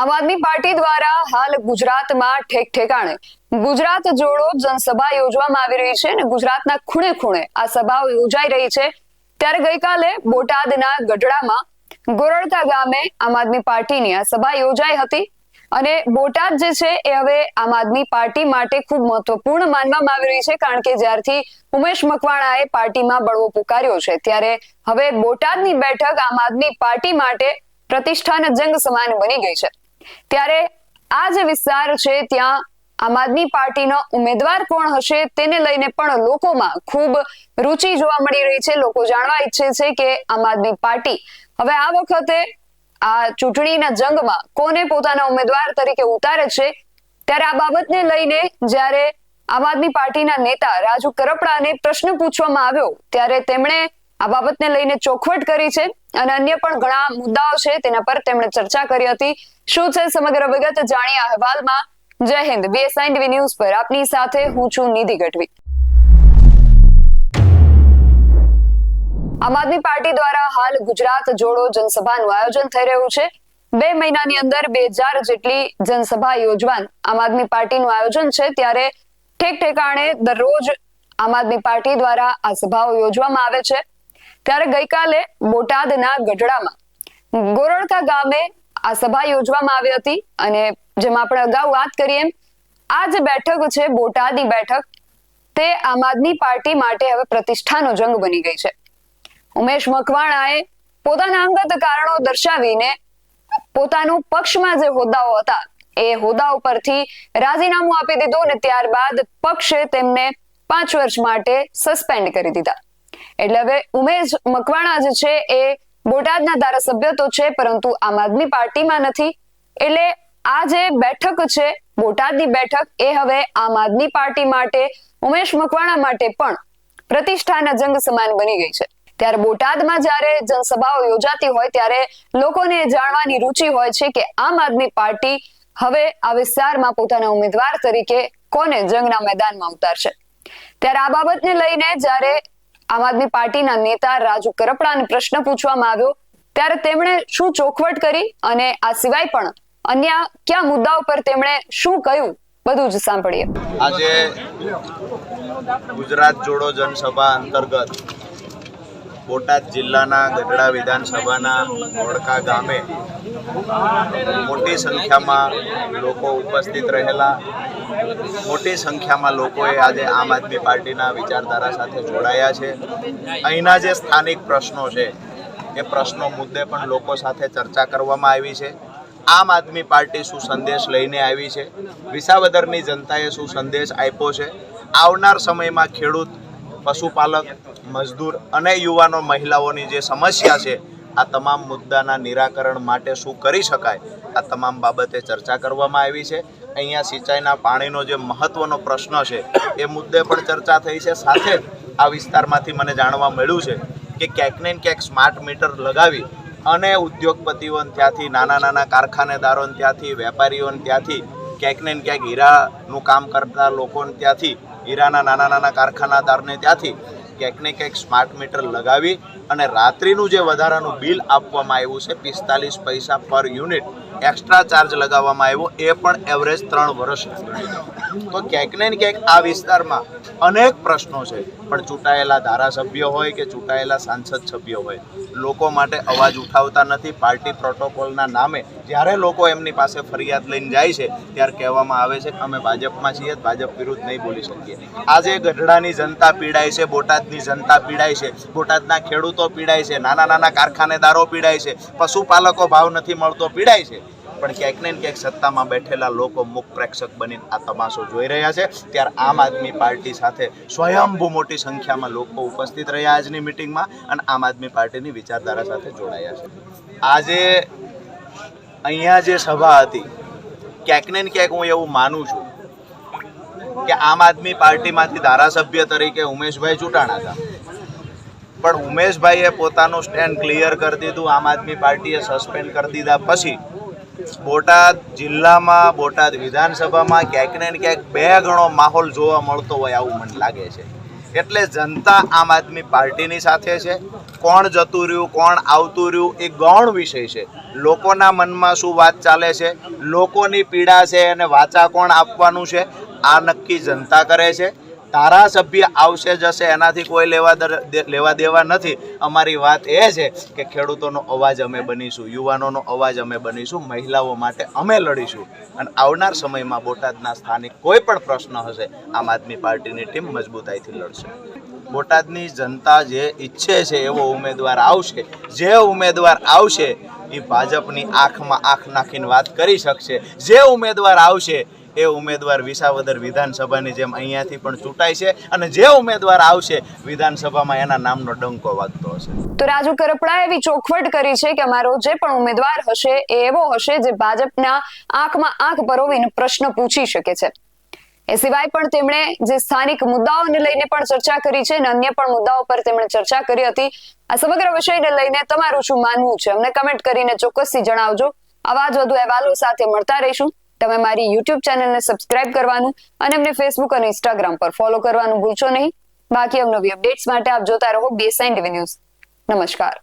આમ આદમી પાર્ટી દ્વારા હાલ ગુજરાતમાં ઠેક ઠેકાણે ગુજરાત જોડો જનસભા યોજવામાં આવી રહી છે અને ગુજરાતના ખૂણે ખૂણે આ સભાઓ યોજાઈ રહી છે. ત્યારે ગઈકાલે બોટાદના ગઢડામાં ગોરડકા ગામે આમ આદમી પાર્ટીની આ સભા યોજાઈ હતી. અને બોટાદ જે છે એ હવે આમ આદમી પાર્ટી માટે ખૂબ મહત્વપૂર્ણ માનવામાં આવી રહી છે, કારણ કે જ્યારથી ઉમેશ મકવાણાએ પાર્ટીમાં બળવો પુકાર્યો છે, ત્યારે હવે બોટાદની બેઠક આમ આદમી પાર્ટી માટે પ્રતિષ્ઠાન જંગ સમાન બની ગઈ છે. ત્યારે આ જે વિસ્તાર છે, ત્યાં આમ આદમી પાર્ટીનો ઉમેદવાર કોણ હશે તેને લઈને પણ લોકોમાં ખૂબ રુચિ જોવા મળી રહી છે. લોકો જાણવા ઈચ્છે છે કે આમ આદમી પાર્ટી. હવે આ વખતે આ ચૂંટણીના જંગમાં કોને પોતાના ઉમેદવાર તરીકે ઉતારે છે? ત્યારે આ બાબતને લઈને જ્યારે આમ આદમી પાર્ટીના નેતા રાજુ કરપડાને પ્રશ્ન પૂછવામાં આવ્યો, ત્યારે તેમણે આ બાબતને લઈને ચોખવટ કરી છે. અને અન્ય પણ ઘણા મુદ્દાઓ છે, તેના પર તેમણે ચર્ચા કરી હતી. શું છે સમગ્ર વિગત જાણીએ અહેવાલમાં. જય હિન્દ બીએસઆઈ ટીવી ન્યૂઝ પર આપની સાથે હું છું નિધિ ગઢવી. આમ આદમી પાર્ટી દ્વારા હાલ ગુજરાત જોડો જનસભાનું આયોજન થઈ રહ્યું છે. બે મહિનાની અંદર બે હજાર જેટલી જનસભા યોજવાન આમ આદમી પાર્ટીનું આયોજન છે, ત્યારે ઠેક ઠેકાણે દરરોજ આમ આદમી પાર્ટી દ્વારા આ સભાઓ યોજવામાં આવે છે. ત્યારે ગઈકાલે બોટાદના ગઢડામાં ગોરડકા ગામે આ સભા યોજવામાં આવી હતી અને જેમાં આપણે અગાઉ વાત કરીએ આ જે બેઠક છે બોટાદની બેઠક. તે આમ આદમી પાર્ટી માટે હવે પ્રતિષ્ઠાનો જંગ બની ગઈ છે. ઉમેશ મકવાણાએ પોતાના અંગત કારણો દર્શાવીને પોતાનું પક્ષમાં જે હોદ્દાઓ હતા, એ હોદ્દાઓ પરથી રાજીનામું આપી દીધું અને ત્યારબાદ પક્ષે તેમને પાંચ વર્ષ માટે સસ્પેન્ડ કરી દીધા. એટલે હવે ઉમેશ મકવાણા જે છે એ બોટાદના ધારાસભ્ય તો છે, પરંતુ આમ આદમી પાર્ટીમાં નથી. એટલે આ જે બેઠક છે, બોટાદની બેઠક, એ હવે આમ આદમી પાર્ટી માટે, ઉમેશ મકવાણા માટે પણ પ્રતિષ્ઠાના જંગ સમાન બની ગઈ છે. ત્યારે બોટાદમાં જ્યારે જનસભાઓ યોજાતી હોય, ત્યારે લોકોને જાણવાની રુચિ હોય છે કે આમ આદમી પાર્ટી હવે આ વિસ્તારમાં પોતાના ઉમેદવાર તરીકે કોને જંગના મેદાનમાં ઉતારશે? ત્યારે આ બાબતને લઈને જ્યારે આમ આદમી પાર્ટીના નેતા રાજુ કરપડાને પ્રશ્ન પૂછવામાં આવ્યો. ત્યારે તેમણે શું ચોખવટ કરી અને આ સિવાય પણ અન્ય કયા મુદ્દાઓ પર તેમણે શું કહ્યું? બધું જ સાંભળીએ. આજે ગુજરાત જોડો જનસભા અંતર્ગત બોટાદ જિલ્લાના ગઢડા વિધાનસભાના ઓળકા ગામે મોટી સંખ્યામાં લોકો ઉપસ્થિત રહેલા. મોટી સંખ્યામાં લોકોએ આજે આમ આદમી પાર્ટીના વિચારધારા સાથે જોડાયા છે. અહીંના જે સ્થાનિક પ્રશ્નો છે, એ પ્રશ્નો મુદ્દે પણ લોકો સાથે ચર્ચા કરવામાં આવી છે. આમ આદમી પાર્ટી શું સંદેશ લઈને આવી છે? વિસાવદરની જનતાએ શું સંદેશ આપ્યો છે? આવનાર સમયમાં ખેડૂત પશુપાલક, મજદૂર અને યુવાનો મહિલાઓની જે સમસ્યા છે, આ તમામ મુદ્દાના નિરાકરણ માટે શું કરી શકાય, આ તમામ બાબતે ચર્ચા કરવામાં આવી છે. અહીંયા સિંચાઈના પાણીનો જે મહત્વનો પ્રશ્ન છે, એ મુદ્દે પણ ચર્ચા થઈ છે. સાથે આ વિસ્તારમાંથી મને જાણવા મળ્યું છે કે ક્યાંક ને ક્યાંક સ્માર્ટ મીટર લગાવી અને ઉદ્યોગપતિઓ ત્યાંથી, નાના નાના કારખાનેદારોને ત્યાંથી, વેપારીઓને ત્યાંથી, ક્યાંક ને ક્યાંક હીરાનું કામ કરતા લોકોને ત્યાંથી હીરાના નાના નાના કારખાનાદારને ત્યાંથી ક્યાંક ને ક્યાંક સ્માર્ટ મીટર લગાવી અને રાત્રિનું જે વધારાનું બિલ આપવામાં આવ્યું છે, પિસ્તાલીસ પૈસા પર યુનિટ એક્સ્ટ્રા ચાર્જ લગાવવામાં આવ્યો, એ પણ એવરેજ ત્રણ વર્ષ તો ક્યાંક ને ક્યાંક આ વિસ્તારમાં અનેક પ્રશ્નો છે. પણ ચૂંટાયેલા ધારાસભ્ય હોય કે ચૂંટાયેલા સાંસદ સભ્ય હોય લોકો માટે અવાજ ઉઠાવતા નથી. પાર્ટી પ્રોટોકોલના નામે જ્યારે લોકો એમની પાસે ફરિયાદ લઈને જાય છે, ત્યારે કહેવામાં આવે છે અમે ભાજપમાં છીએ, ભાજપ વિરુદ્ધ નહીં બોલી શકીએ. આજે ગઢડાની જનતા પીડાય છે, બોટાદની જનતા પીડાય છે, બોટાદના ખેડૂતો પીડાય છે, નાના નાના કારખાનેદારો પીડાય છે, પશુપાલકો ભાવ નથી મળતો, પીડાય છે. પણ ક્યાંક ને ક્યાંક સત્તામાં બેઠેલા લોકો મુખ પ્રેક્ષક બનીને આ તમાશો જોઈ રહ્યા છે. ત્યારે આમ આદમી પાર્ટી સાથે સ્વયંભૂ મોટી સંખ્યામાં લોકો ઉપસ્થિત રહ્યા આજની મિટિંગમાં અને આમ આદમી પાર્ટીની વિચારધારા સાથે જોડાયા છે. આજે અહીંયા જે સભા હતી, ક્યાંક ને ક્યાંક હું એવું માનું છું કે આમ આદમી પાર્ટીમાંથી ધારાસભ્ય તરીકે ઉમેશભાઈ ચૂંટાણા હતા. પણ ઉમેશભાઈએ પોતાનું સ્ટેન્ડ ક્લિયર કરી દીધું, આમ આદમી પાર્ટીએ સસ્પેન્ડ કરી દીધા પછી બોટાદ જિલ્લામાં, બોટાદ વિધાનસભામાં ક્યાંક ને ક્યાંક બે ગણો માહોલ જોવા મળતો હોય આવું મને લાગે છે. એટલે જનતા આમ આદમી પાર્ટીની સાથે છે. કોણ જતું રહ્યું, કોણ આવતું રહ્યું, એ ગૌણ વિષય છે. લોકોના મનમાં શું વાત ચાલે છે, લોકોની પીડા છે અને વાચા કોણ આપવાનું છે, આ નક્કી જનતા કરે છે. ધારાસભ્ય આવશે જશે એનાથી કોઈ લેવા લેવા દેવા નથી. અમારી વાત એ છે કે ખેડૂતોનો અવાજ અમે બનીશું, યુવાનોનો અવાજ અમે બનીશું, મહિલાઓ માટે અમે લડીશું. અને આવનાર સમયમાં બોટાદના સ્થાનિક કોઈ પણ પ્રશ્ન હશે, આમ આદમી પાર્ટીની ટીમ મજબૂતાઈથી લડશે. બોટાદની જનતા જે ઈચ્છે છે એવો ઉમેદવાર આવશે, જે ઉમેદવાર આવશે એ ભાજપની આંખમાં આંખ નાખીને વાત કરી શકશે. જે ઉમેદવાર આવશે, એ ઉમેદવાર વિસાવદર વિધાનસભાની જેમ અહીંયાથી પણ ચૂંટાય છે અને જે ઉમેદવાર આવશે, વિધાનસભામાં એના નામનો ડંકો વાગતો હશે. તો રાજુ કરપડા એવી ચોખવટ કરી છે કે અમારો જે પણ ઉમેદવાર હશે, એ એવો હશે જે ભાજપના આંખમાં આંખ પરોવીને પ્રશ્ન પૂછી શકે છે. એ સિવાય પણ તેમણે જે સ્થાનિક મુદ્દાઓને લઈને પણ ચર્ચા કરી છે અને અન્ય પણ મુદ્દાઓ પર તેમણે ચર્ચા કરી હતી. આ સમગ્ર વિષયને લઈને તમારું શું માનવું છે? અમને કમેન્ટ કરીને ચોક્કસથી જણાવજો. આવા જ વધુ અહેવાલો સાથે મળતા રહીશું. તમે મારી યુટ્યુબ ચેનલને સબસ્ક્રાઇબ કરવાનું અને અમને ફેસબુક અને ઇન્સ્ટાગ્રામ પર ફોલો કરવાનું ભૂલશો નહીં. બાકી અવનવી અપડેટ્સ માટે આપ જોતા રહો બીએસઆઈ ટીવી ન્યૂઝ નમસ્કાર.